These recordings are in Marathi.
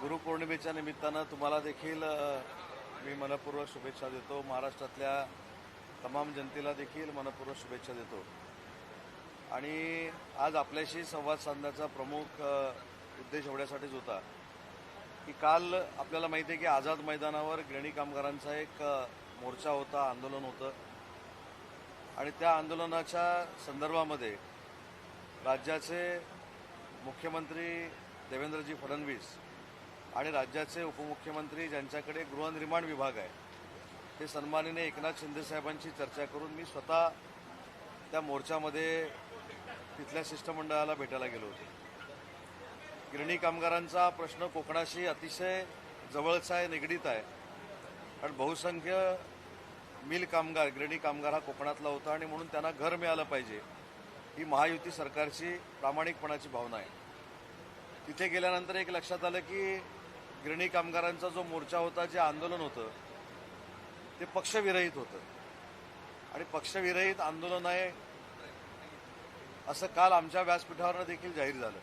गुरुपौर्णिमेच्या निमित्तानं तुम्हाला देखील मी मनपूर्वक शुभेच्छा देतो. महाराष्ट्रातल्या तमाम जनतेला देखील मनपूर्वक शुभेच्छा देतो. आणि आज आपल्याशी संवाद साधण्याचा प्रमुख उद्देश एवढ्यासाठीच होता की काल आपल्याला माहिती आहे की आझाद मैदानावर गिरणी कामगारांचा एक मोर्चा होता आंदोलन होतं. आणि त्या आंदोलनाच्या संदर्भामध्ये राज्याचे मुख्यमंत्री देवेंद्रजी फडणवीस आणि राज्याचे उपमुख्यमंत्री ज्यांच्याकडे गृहनिर्माण विभाग आहे ते सन्मानिने एकनाथ शिंदेसाहेबांशी चर्चा करून मी स्वतः त्या मोर्चामध्ये तिथल्या शिष्टमंडळाला भेटायला गेलो होतो. गिरणी कामगारांचा प्रश्न कोकणाशी अतिशय जवळचा आहे निगडीत आहे. कारण बहुसंख्य मिल कामगार गिरणी कामगार हा कोकणातला होता आणि म्हणून त्यांना घर मिळालं पाहिजे ही महायुती सरकारची प्रामाणिकपणाची भावना आहे. तिथे गेल्यानंतर एक लक्षात आलं की गिरणी कामगारांचा जो मोर्चा होता जे आंदोलन होतं ते पक्षविरहित होतं. आणि पक्षविरहित आंदोलन आहे असं काल आमच्या व्यासपीठावरनं देखील जाहीर झालं.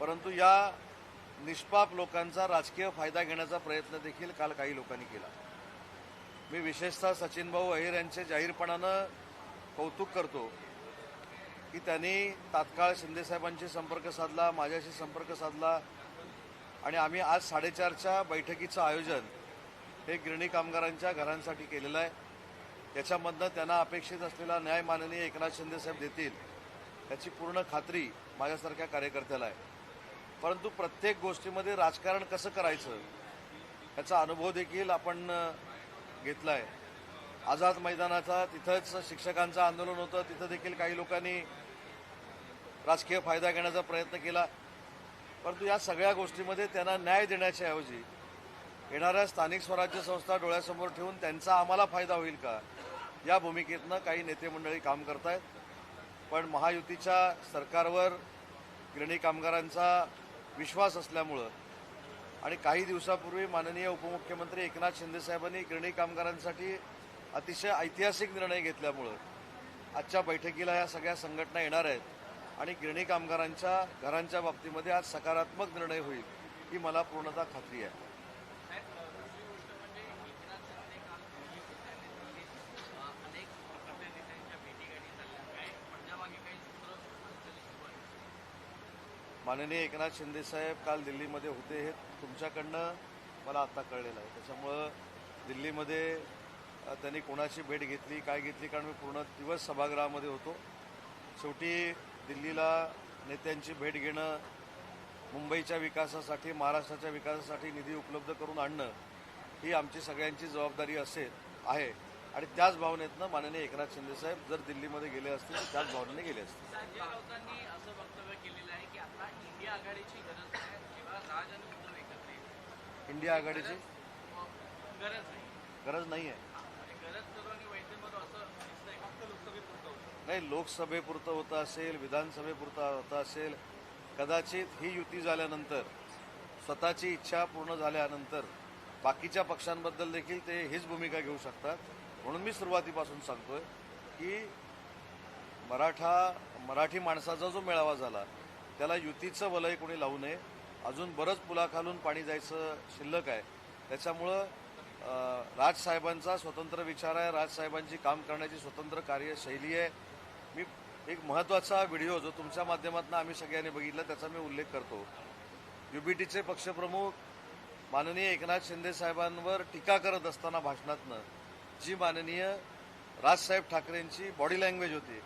परंतु या निष्पाप लोकांचा राजकीय फायदा घेण्याचा प्रयत्न देखील काल काही लोकांनी केला. मी विशेषतः सचिन भाऊ अहिर यांचे जाहीरपणानं कौतुक करतो की त्यांनी तात्काळ शिंदेसाहेबांशी संपर्क साधला माझ्याशी संपर्क साधला आणि आम्ही आज साडेचारच्या बैठकीचं आयोजन हे गिरणी कामगारांच्या घरांसाठी केलेलं आहे. याच्यामधनं त्यांना अपेक्षित असलेला न्याय माननीय एकनाथ शिंदेसाहेब देतील याची पूर्ण खात्री माझ्यासारख्या कार्यकर्त्याला आहे. परंतु प्रत्येक गोष्टीमध्ये राजकारण कसं करायचं याचा अनुभव देखील आपण घेतला आहे आझाद मैदानाचा तिथंच शिक्षकांचं आंदोलन होतं तिथं देखील काही लोकांनी राजकीय फायदा घेण्याचा प्रयत्न केला. परंतु या सगळ्या गोष्टीमध्ये त्यांना न्याय देण्याच्या ऐवजी येणाऱ्या स्थानिक स्वराज्य संस्था डोळ्यासमोर ठेवून त्यांचा आम्हाला फायदा होईल का? या भूमिकेतनं काही नेते मंडळी काम करतायत. पण महायुतीच्या सरकारवर गिरणी कामगारांचा विश्वास असल्यामुळं आणि काही दिवसापूर्वी माननीय उपमुख्यमंत्री एकनाथ शिंदेसाहेबांनी गिरणी कामगारांसाठी अतिशय ऐतिहासिक निर्णय घेतल्यामुळं आजच्या बैठकीला या सगळ्या संघटना येणार आहेत. आणि गिरणी कामगारांच्या घरांच्या बाबतीमध्ये आज सकारात्मक निर्णय होईल ही मला पूर्णतः खात्री आहे. माननीय एकनाथ शिंदेसाहेब काल दिल्लीमध्ये होते हे तुमच्याकडनं मला आत्ता कळलेलं आहे. त्याच्यामुळं दिल्लीमध्ये त्यांनी कोणाची भेट घेतली काय घेतली कारण मी पूर्ण दिवस सभागृहामध्ये होतो. शेवटी दिल्लीला नेत्यांची भेट घेणं मुंबईच्या विकासासाठी महाराष्ट्राच्या विकासासाठी निधी उपलब्ध करून आणणं ही आमची सगळ्यांची जबाबदारी असेल आहे. आणि त्याच भावनेतनं माननीय एकनाथ शिंदेसाहेब जर दिल्लीमध्ये गेले असतील तर त्याच भावनेने गेले असतील. असं वक्तव्य केलेलं आहे की आता इंडिया आघाडीची गरज किंवा राज आणि उद्धव एकत्र येतील. इंडिया आघाडीची? गरज नाही. गरज नाही आहे गरज करू आणि वैद्यंवर असं फक्त लोकसभेपुरतं होतं. नाही लोकसभेपुरतं होतं असेल विधानसभेपुरतं होतं असेल कदाचित ही युती झाल्यानंतर स्वतःची इच्छा पूर्ण झाल्यानंतर बाकीच्या पक्षांबद्दल देखील ते हीच भूमिका घेऊ शकतात. म्हणून मी सुरुवातीपासून सांगतोय की मराठा मराठी माणसाचा जो मेळावा झाला त्याला युतीचं वलय कोणी लावू नये. अजून बरंच पुलाखालून पाणी जायचं शिल्लक आहे. त्याच्यामुळं राजसाहेबांचा स्वतंत्र विचार आहे. राजसाहेबांची काम करण्याची स्वतंत्र कार्यशैली आहे. एक महत्त्वाचा व्हिडिओ जो तुमच्या माध्यमातून आम्ही सगळ्यांनी बघितला त्याचा मी उल्लेख करतो. युबीटीचे पक्षप्रमुख माननीय एकनाथ शिंदे साहेबांवर टीका करत असताना भाषणातनं जी माननीय राजसाहेब ठाकरेंची बॉडी लँग्वेज होती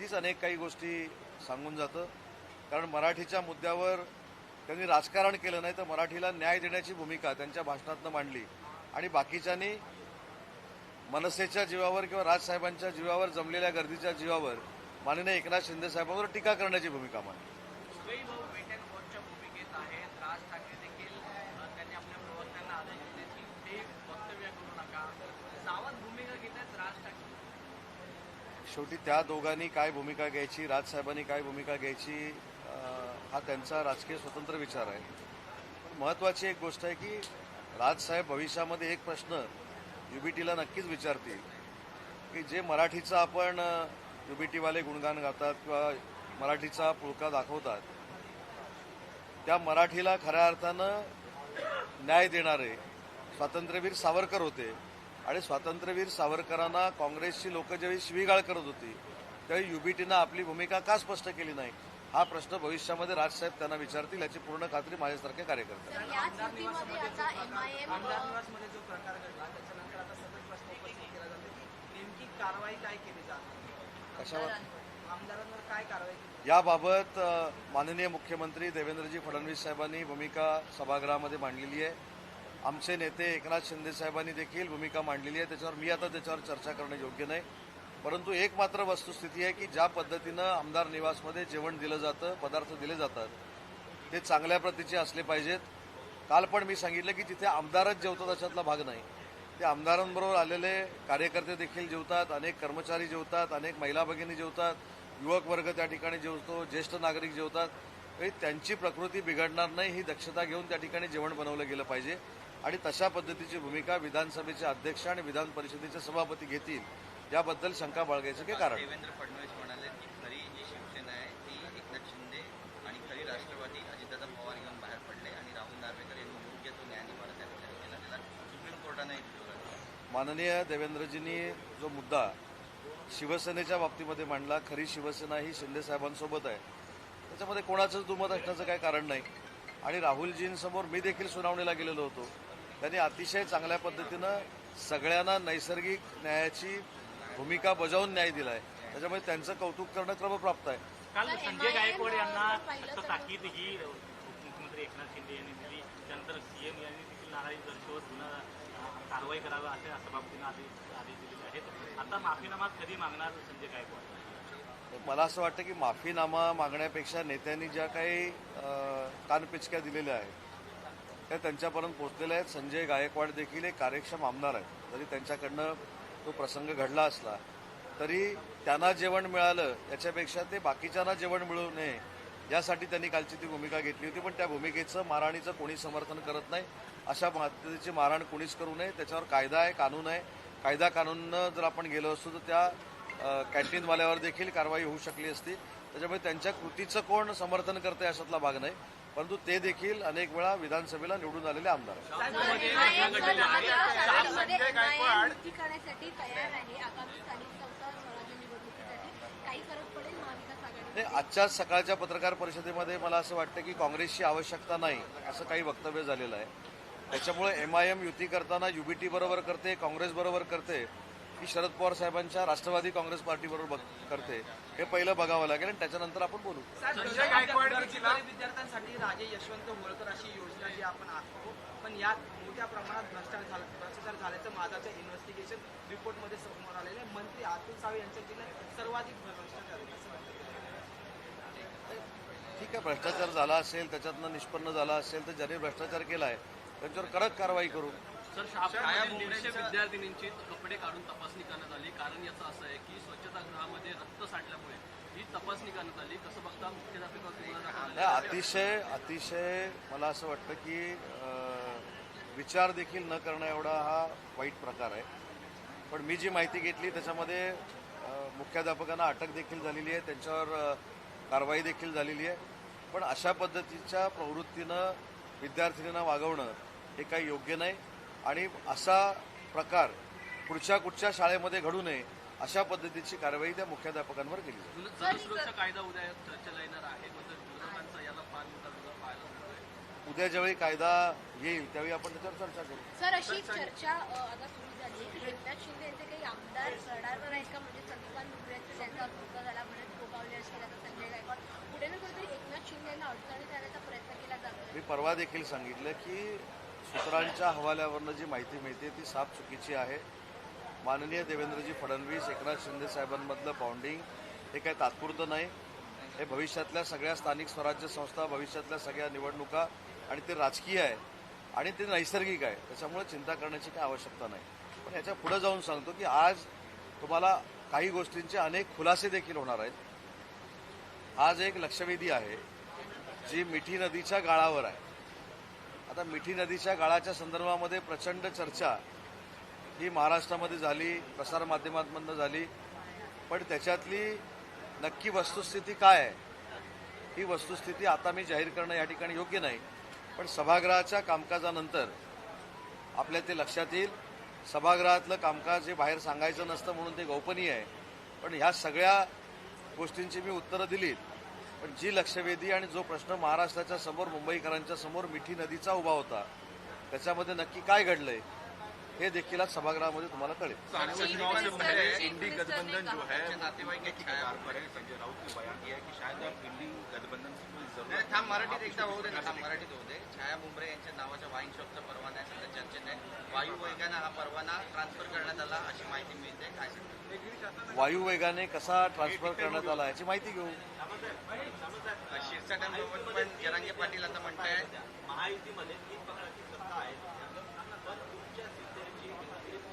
तीच अनेक काही गोष्टी सांगून जातं. कारण मराठीच्या मुद्द्यावर त्यांनी राजकारण केलं नाही तर मराठीला न्याय देण्याची भूमिका त्यांच्या भाषणातनं मांडली. आणि बाकीच्यांनी मनसेच्या जीवावर किंवा राजसाहेबांच्या जीवावर जमलेल्या गर्दीच्या जीवावर माननीय एकनाथ शिंदे साहेबांवर टीका करण्याची भूमिका मांडली. शेवटी त्या दोघांनी काय भूमिका घ्यायची राजसाहेबांनी काय भूमिका घ्यायची हा त्यांचा राजकीय स्वतंत्र विचार आहे. पण महत्त्वाची एक गोष्ट आहे की राजसाहेब भविष्यामध्ये एक प्रश्न युबीटीला नक्कीच विचारतील की जे मराठीचं आपण युबीटीवाले गुणगान गातात किंवा मराठीचा पुळका दाखवतात त्या मराठीला खऱ्या अर्थानं न्याय देणारे स्वातंत्र्यवीर सावरकर होते. आणि स्वातंत्र्यवीर सावरकरांना काँग्रेसची लोक ज्यावेळी शिवीगाळ करत होती त्यावेळी युबीटीनं आपली भूमिका का स्पष्ट केली नाही? हा प्रश्न भविष्यामध्ये राजसाहेब त्यांना विचारतील याची पूर्ण खात्री माझ्यासारखे कार्यकर्ते तर याच युतीमध्ये आता एमआयएम आमदार निवासमध्ये जो प्रकार घडला त्याच्यानंतर आता सतत प्रश्न उपस्थित केला जातो की नेमकी कारवाई काय केली जाते? कशावर? आमदारांवर काय कारवाई केली? याबाबत माननीय मुख्यमंत्री देवेंद्रजी फडणवीस साहेबांनी भूमिका सभागृहामध्ये मांडलेली आहे. आमचे नेते एकनाथ शिंदे साहेबांनी देखील भूमिका मांडलेली आहे. त्याच्यावर मी आता त्याच्यावर चर्चा करणं योग्य नाही. परंतु एक मात्र वस्तुस्थिती आहे की ज्या पद्धतीनं आमदार निवासमध्ये जेवण दिलं जातं पदार्थ दिले जातात ते चांगल्या प्रतीचे असले पाहिजेत. काल पण मी सांगितलं की तिथे आमदारच जेवतो त्याच्यातला भाग नाही. ते आमदारांबरोबर आलेले कार्यकर्ते देखील जेवतात अनेक कर्मचारी जेवतात अनेक महिला भगिनी जेवतात युवक वर्ग त्या ठिकाणी जेवतो ज्येष्ठ नागरिक जेवतात. काही त्यांची प्रकृती बिघडणार नाही ही दक्षता घेऊन त्या ठिकाणी जेवण बनवलं गेलं पाहिजे. आणि तशा पद्धतीची भूमिका विधानसभेचे अध्यक्ष आणि विधान परिषदेचे सभापती घेतील याबद्दल शंका बाळगायचं काही कारण देवेंद्र फडणवीस म्हणाले की खरी जी शिवसेना आहे ती एकनाथ शिंदे आणि खरी राष्ट्रवादी अजितदादा पवार घेऊन बाहेर पडले आणि राहुल नार्वेकर यांनी योग्य तो न्याय निवाडा त्या ठिकाणी केला त्याला सुप्रीम कोर्टाने माननीय देवेंद्रजींनी जो मुद्दा शिवसेनेच्या बाबतीमध्ये मांडला खरी शिवसेना ही शिंदे साहेबांसोबत आहे त्याच्यामध्ये कोणाचंच दुमत असण्याचं काही कारण नाही. आणि राहुलजींसमोर मी देखील सुनावणीला गेलेलो होतो. त्यांनी अतिशय चांगल्या पद्धतीनं सगळ्यांना नैसर्गिक न्यायाची भूमिका बजावून न्याय दिलाय. त्याच्यामुळे त्यांचं कौतुक करणं क्रमप्राप्त आहे. काल संजय गायकवाड यांना ताकीद ही उपमुख्यमंत्री एकनाथ शिंदे यांनी दिली त्यानंतर सीएम यांनी देखील नाराजी दर्शवत गुन्हा कारवाई करावी असे सभापतींना आदेश आदेश दिलेले आहेत. आता माफीनामा कधी मागणार संजय गायकवाड मला असं वाटतं की माफीनामा मागण्यापेक्षा नेत्यांनी ज्या काही कानपिचक्या दिलेल्या आहेत त्या त्यांच्यापर्यंत पोहोचलेल्या आहेत. संजय गायकवाड देखील एक कार्यक्षम आमदार आहेत. जरी त्यांच्याकडनं तो प्रसंग घडला असला तरी त्यांना जेवण मिळालं याच्यापेक्षा ते बाकीच्यांना जेवण मिळू नये यासाठी त्यांनी कालची ती भूमिका घेतली होती. पण त्या भूमिकेचं मारहाणीचं कोणी समर्थन करत नाही. अशा पद्धतीची मारहाण कोणीच करू नये. त्याच्यावर कायदा आहे कानून आहे. कायदा कानूननं जर आपण गेलो असतो तर त्या कॅन्टीनवाल्यावर देखील कारवाई होऊ शकली असती. त्याच्यामुळे त्यांच्या कृतीचं कोण समर्थन करते अशातला भाग नाही. परंतु ते देखील अनेक वेळा विधानसभेला निवडून आलेले आमदार आजच्याच सकाळच्या पत्रकार परिषदेमध्ये मला असं वाटतं की काँग्रेसची आवश्यकता नाही असं काही वक्तव्य झालेलं आहे. त्याच्यामुळे एम आय एम युती करताना युबीटी बरोबर करते काँग्रेस बरोबर करते की शरद पवार साहेबांच्या राष्ट्रवादी काँग्रेस पार्टी बरोबर करते हे पहिलं बघावं लागेल आणि त्याच्यानंतर आपण बोलू. विद्यार्थ्यांसाठी राजे यशवंत होळकर अशी योजना जी आपण आखतो पण यात मोठ्या प्रमाणात भ्रष्टाचार झाला भ्रष्टाचार झाल्याचं इन्व्हेस्टिगेशन रिपोर्टमध्ये समोर आलेलं आहे. मंत्री अतुल सावे यांच्या जिल्ह्यात सर्वाधिक भ्रष्टाचार ठीक आहे भ्रष्टाचार झाला असेल त्याच्यातनं निष्पन्न झाला असेल तर ज्यांनी भ्रष्टाचार केला आहे त्यांच्यावर कडक कारवाई करू. सर शाळेमध्ये दीडशे विद्यार्थिनींची कपडे काढून तपासणी करण्यात आली. कारण याचं असं आहे की स्वच्छतागृहामध्ये रक्त साठल्यामुळे ही तपासणी करण्यात आली. कसं बघता झाला. अतिशय अतिशय मला असं वाटतं की विचार देखील न करणं एवढा हा वाईट प्रकार आहे. पण मी जी माहिती घेतली त्याच्यामध्ये मुख्याध्यापकांना अटक देखील झालेली आहे. त्यांच्यावर कारवाई देखील झालेली आहे. पण अशा पद्धतीच्या प्रवृत्तीनं विद्यार्थिनींना वागवणं हे काही योग्य नाही. आणि असा प्रकार पुढच्या कुठच्या शाळेमध्ये घडू नये अशा पद्धतीची कारवाई त्या मुख्याध्यापकांवर केली जाईल. उद्या म्हणजे उद्या ज्यावेळी कायदा येईल त्यावेळी आपण त्याच्यावर चर्चा करू. सर अशी चर्चा अ, आता सुरू झाली आहे. की एकनाथ शिंदे यांचे काही आमदार रडारवर आहेत का? म्हणजे चंद्रकांत मुंबईचा त्यांचा मुद्दा झाला म्हणत गोगावले असतील आता संजय गायकवाड. पुढे ना कुठेतरी एकनाथ शिंदे यांना अडचणीत आणण्याचा प्रयत्न केला जातो मी परवा देखील सांगितलं की सूत्रांच्या हवाल्यावरनं जी माहिती मिळते ती साफ चुकीची आहे. माननीय देवेंद्रजी फडणवीस एकनाथ शिंदे साहेबांमधलं बॉन्डिंग हे काही तात्पुरतं नाही. हे भविष्यातल्या सगळ्या स्थानिक स्वराज्य संस्था भविष्यातल्या सगळ्या निवडणुका आणि ते राजकीय आहे आणि ते नैसर्गिक आहे. त्याच्यामुळे चिंता करण्याची काही आवश्यकता नाही. पण याच्यापुढे जाऊन सांगतो की आज तुम्हाला काही गोष्टींचे अनेक खुलासे देखील होणार आहेत. आज एक लक्षवेधी आहे जी मिठी नदीच्या गाळावर आहे. आता मिठी नदीच्या गाळाच्या संदर्भामध्ये प्रचंड चर्चा ही महाराष्ट्रामध्ये झाली प्रसारमाध्यमांमधनं झाली. पण त्याच्यातली नक्की वस्तुस्थिती काय आहे? ही वस्तुस्थिती आता मी जाहीर करणं या ठिकाणी योग्य नाही. पण सभागृहाच्या कामकाजानंतर आपल्या ते लक्षात येईल. सभागृहातलं कामकाज हे बाहेर सांगायचं नसतं म्हणून ते गोपनीय आहे. पण ह्या सगळ्या गोष्टींची मी उत्तरं दिलीत. पण जी लक्षवेधी आणि जो प्रश्न महाराष्ट्राच्या समोर मुंबईकरांच्या समोर मिठी नदीचा उभा होता त्याच्यामध्ये नक्की काय घडलंय? हे देखील आज सभागृहामध्ये तुम्हाला कळेल. चीफ मिनिस्टर चीफ मिनिस्टर ने कहा त्यांच्या नातेवाईक एक छाया संजय राउत ने बयान दिया है कि शायद इंडी गठबंधन थांब मराठीत एकदा होऊ दे ना थांब मराठीत होऊ दे. छाया मुंबरे यांच्या नावाच्या वाईन शॉपचा परवाना आहे सध्या चर्चेत आहे. वायू वेगानं हा परवाना ट्रान्सफर करण्यात आला अशी माहिती मिळते. काय सांगता? वायुवेगाने कसा ट्रान्सफर करण्यात आला याची माहिती घेऊ. शिरसाटांबाबत पण जरांगे पाटील आता म्हणतायत. महायुतीमध्ये तीन पक्षाची सत्ता आहे पण तुमच्या शिवसेनेची एकंदरीत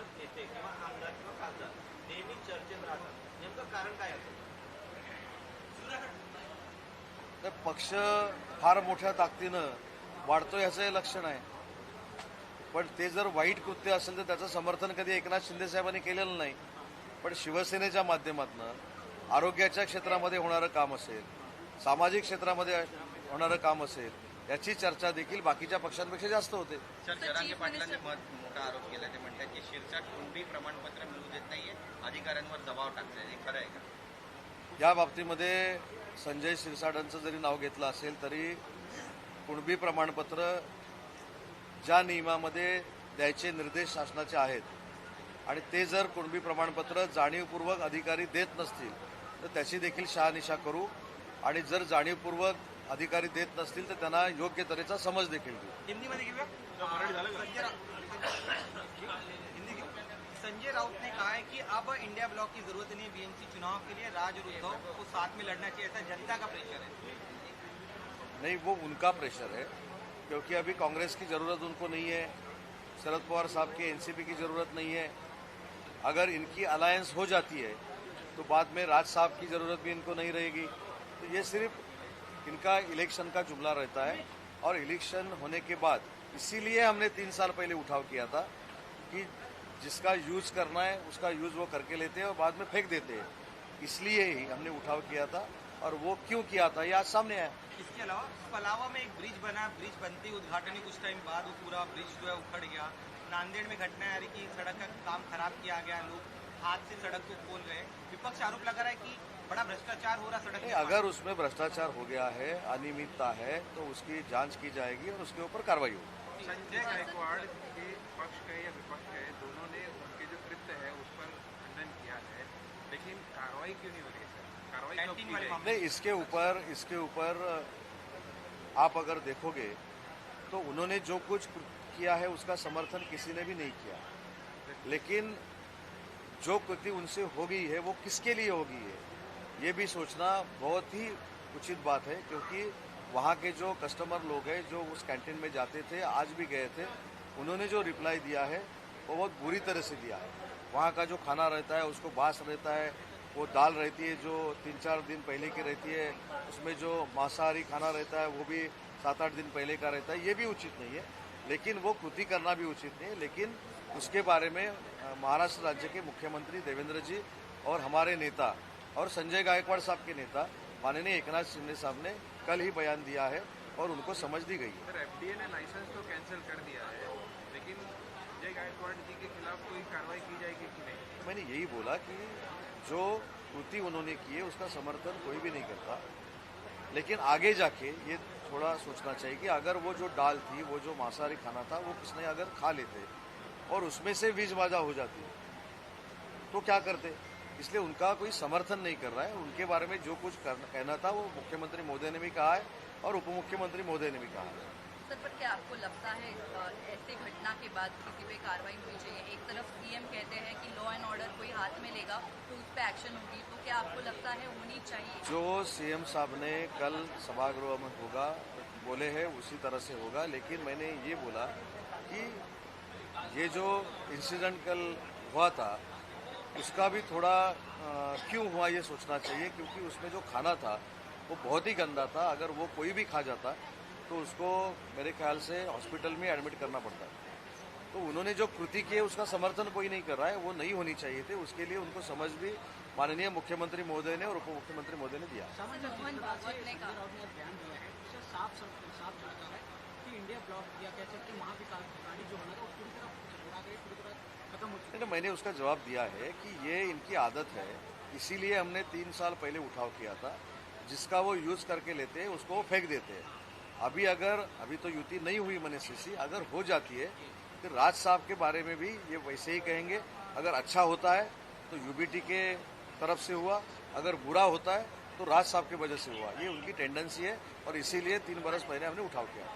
निवडक नेते किंवा आमदार किंवा खासदार नेहमी चर्चेत राहतात. नेमकं कारण काय असेल तर पक्ष फार मोठ्या ताकदीनं वाढतो याचं हे लक्षण आहे. पण ते जर वाईट कृत्य असेल तर त्याचं समर्थन कधी एकनाथ शिंदे साहेबांनी केलेलं नाही. पण शिवसेनेच्या माध्यमातून आरोग्याच्या क्षेत्रामध्ये होणारं काम असेल सामाजिक क्षेत्रामध्ये होणारं काम असेल याची चर्चा देखील बाकीच्या पक्षांपेक्षा जास्त होते. मोठा आरोप केला ते म्हणतात की शिरसाट कोणतेही प्रमाणपत्र मिळू देत नाहीये अधिकाऱ्यांवर दबाव टाकले हे खरं आहे का? या बाबतीमध्ये संजय शिरसाटांचं जरी नाव घेतलं असेल तरी कुणबी प्रमाणपत्र ज्या नियमामध्ये द्यायचे निर्देश शासनाचे आहेत आणि ते जर कुणबी प्रमाणपत्र जाणीवपूर्वक अधिकारी देत नसतील तर त्याची देखील शहानिशा करू आणि जर जाणीवपूर्वक अधिकारी देत नसतील तर त्यांना योग्य तऱ्हेचा समज देखील देऊ. हिंदीमध्ये घेऊया. संजय राउत संजय राउत ने कहा है कि अब इंडिया ब्लॉक की ज़रूरत नहीं है बीएनसी चुनाव के लिए. राज और उद्धव को साथ में लड़ना चाहिए ऐसा जनता का प्रेशर है। नहीं वो उनका प्रेशर है क्योंकि अभी कांग्रेस की ज़रूरत उनको नहीं है शरद पवार साहब की एनसीपी की ज़रूरत नहीं है। अगर इनकी अलायंस हो जाती है तो बाद में राज साहब की ज़रूरत भी इनको नहीं रहेगी। तो ये सिर्फ़ इनका इलेक्शन का जुमला रहता है और इलेक्शन होने के बाद, इसीलिए हमने तीन साल पहले उठाव किया था कि जिसका यूज़ करना है, उसका यूज़ वो करके लेते हैं और बाद में फेंक देते हैं। इसलिए ही हमने उठाव किया था और वो क्यों किया था, ये आज सामने आया। इसके अलावा पलावा में एक ब्रिज बना, ब्रिज बनते ही उद्घाटन ही कुछ टाइम बाद वो पूरा ब्रिज जो है उखड़ गया। नांदेड़ में घटना आ रही कि सड़क का काम खराब किया गया, लोग हाथ से सड़क को खोल रहे विपक्ष आरोप लगा रहा है कि बड़ा भ्रष्टाचार हो रहा सड़क अगर उसमें भ्रष्टाचार हो गया है अनियमितता है तो उसकी जाँच की जाएगी और उसके ऊपर कार्रवाई होगी। संजय गायकवाड़ के पक्ष के या विपक्ष के दोनों ने उनके जो कृत्य है उस पर खंडन किया है लेकिन कार्रवाई क्यों नहीं हो रही है सर? कार्रवाई नहीं इसके ऊपर इसके ऊपर आप अगर देखोगे तो उन्होंने जो कुछ किया है उसका समर्थन किसी ने भी नहीं किया। लेकिन जो कृति उनसे हो गई है वो किसके लिए हो गई है? ये भी सोचना बहुत ही उचित बात है, क्योंकि वहाँ के जो कस्टमर लोग हैं, जो उस कैंटीन में जाते थे, आज भी गए थे, उन्होंने जो रिप्लाई दिया है, वो बहुत बुरी तरह से दिया है। वहाँ का जो खाना रहता है, उसको बास रहता है, वो दाल रहती है, जो तीन चार दिन पहले की रहती है, उसमें जो मांसाहारी खाना रहता है, वो भी सात आठ दिन पहले का रहता है, ये भी उचित नहीं है। लेकिन वो कृति करना भी उचित नहीं है, लेकिन उसके बारे में महाराष्ट्र राज्य के मुख्यमंत्री देवेंद्र जी और हमारे नेता और संजय गायकवाड़ साहब के नेता माननीय एकनाथ शिंदे साहब ने कल ही बयान दिया है और उनको समझ दी गई है। एफडीए ने लाइसेंस तो कैंसिल कर दिया है लेकिन संजय गायकवाड़ जी के खिलाफ कोई कार्रवाई की जाएगी कि नहीं? मैंने यही बोला कि जो कृति उन्होंने की है उसका समर्थन कोई भी नहीं करता। लेकिन आगे जाके ये थोड़ा सोचना चाहिए कि अगर वो जो दाल थी वो जो मांसाहारी खाना था वो किसने अगर खा लेते और उसमें से बीज बाजा हो जाती तो क्या करते? इसलिए उनका कोई समर्थन नहीं कर रहा है। उनके बारे में जो कुछ कहना था वो मुख्यमंत्री मोदी ने भी कहा है और उप मुख्यमंत्री मोदी ने भी कहा है। सर पर क्या आपको लगता है ऐसी घटना के बाद किसी पे कार्रवाई होनी चाहिए? एक तरफ़ सीएम कहते हैं कि लॉ एंड ऑर्डर कोई हाथ में लेगा तो उस पर एक्शन होगी तो क्या आपको लगता है होनी चाहिए? जो सीएम साहब ने कल सभागृह में होगा बोले हैं उसी तरह से होगा लेकिन मैंने ये बोला कि ये जो इंसिडेंट कल हुआ था उसका भी थोड़ा क्यों हुआ ये सोचना चाहिए? क्योंकि उसमें जो खाना था, वो बहुत ही गंदा था। अगर वो कोई भी खा जाता तो उसको मेरे ख्याल से हॉस्पिटल में एडमिट करना पड़ता। तो उन्होंने जो कृति की है, उसका समर्थन कोई नहीं कर रहा है। वो नहीं होनी चाहिए थे। उसके लिए उनको समझ भी माननीय मुख्यमंत्री महोदय ने और उप मुख्यमंत्री महोदय ने दिया। इंडिया ब्लॉक कह सकते महाविकास जो होना था पूरी तरह नहीं, नहीं, मैंने उसका जवाब दिया है कि ये इनकी आदत है। इसीलिए हमने तीन साल पहले उठाव किया था जिसका वो यूज़ करके लेते हैं उसको वो फेंक देते हैं। अभी अगर अभी तो युति नहीं हुई मैंने सीसी अगर हो जाती है तो राज साहब के बारे में भी ये वैसे ही कहेंगे अगर अच्छा होता है तो यूबीटी के तरफ़ से हुआ अगर बुरा होता है तो राज साहब की वजह से हुआ। ये उनकी टेंडेंसी है और इसीलिए तीन बरस पहले हमने उठाव किया।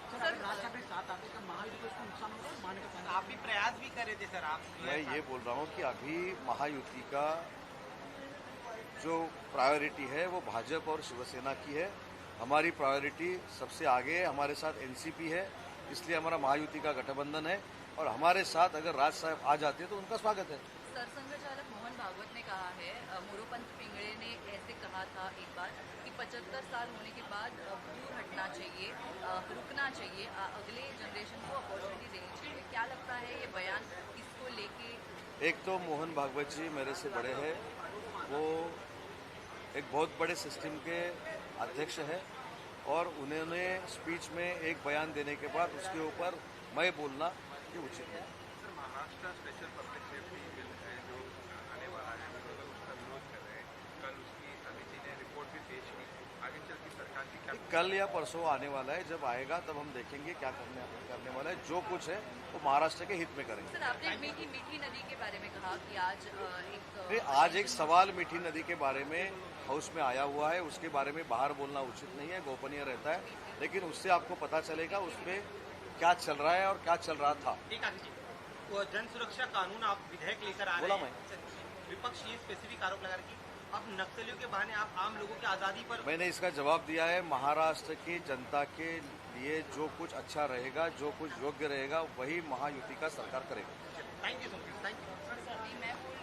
सर अगर राज ठाकरे साथ आते महायुति को इसको नुकसान होगा मानने का कहना आप भी प्रयास भी कर रहे थे सर आप। मैं ये बोल रहा हूँ कि अभी महायुति का जो प्रायोरिटी है वो भाजपा और शिवसेना की है। हमारी प्रायोरिटी सबसे आगे है हमारे साथ एनसीपी है इसलिए हमारा महायुति का गठबंधन है। और हमारे साथ अगर राज साहब आ जाते हैं तो उनका स्वागत है। सरसंघ चालक मोहन भागवत ने कहा है मोरोपंत पिंगड़े ने ऐसे कहा था एक बार कि 75 साल होने के बाद दूर हटना चाहिए रुकना चाहिए अगले जनरेशन को अपॉर्चुनिटी देनी चाहिए। क्या लगता है ये बयान इसको लेके एक तो मोहन भागवत जी मेरे से बड़े हैं। वो एक बहुत बड़े सिस्टम के अध्यक्ष है और उन्होंने स्पीच में एक बयान देने के बाद उसके ऊपर मैं बोलना ये उचित है sir Maharashtra special public safety bill है जो आने वाला है हम लोग उसका विरोध कर रहे हैं कल उसकी समिति ने रिपोर्ट भी आगे चल के सरकार की क्या कल या परसों आने वाला है। जब आएगा तब हम देखेंगे क्या करने करने वाला है। जो कुछ है वो महाराष्ट्र के हित में करेंगे। सर आपने मीठी मीठी नदी के बारे में कहा कि आज एक आज एक सवाल मीठी नदी के बारे में हाउस में आया हुआ है। उसके बारे में बाहर बोलना उचित नहीं है गोपनीय रहता है। लेकिन उससे आपको पता चलेगा उसमें क्या चल रहा है और क्या चल रहा था। ठीक आहे जी वो जन सुरक्षा कानून आप विधेयक लेकर आ रहे हैं। विपक्ष ये स्पेसिफिक आरोप लगा रहा अब नक्सलियों के बहाने आप आम लोगों की आज़ादी पर मैंने इसका जवाब दिया है महाराष्ट्र की जनता के लिए जो कुछ अच्छा रहेगा जो कुछ योग्य रहेगा वही महायुति का सरकार करेगा। Thank you so much thank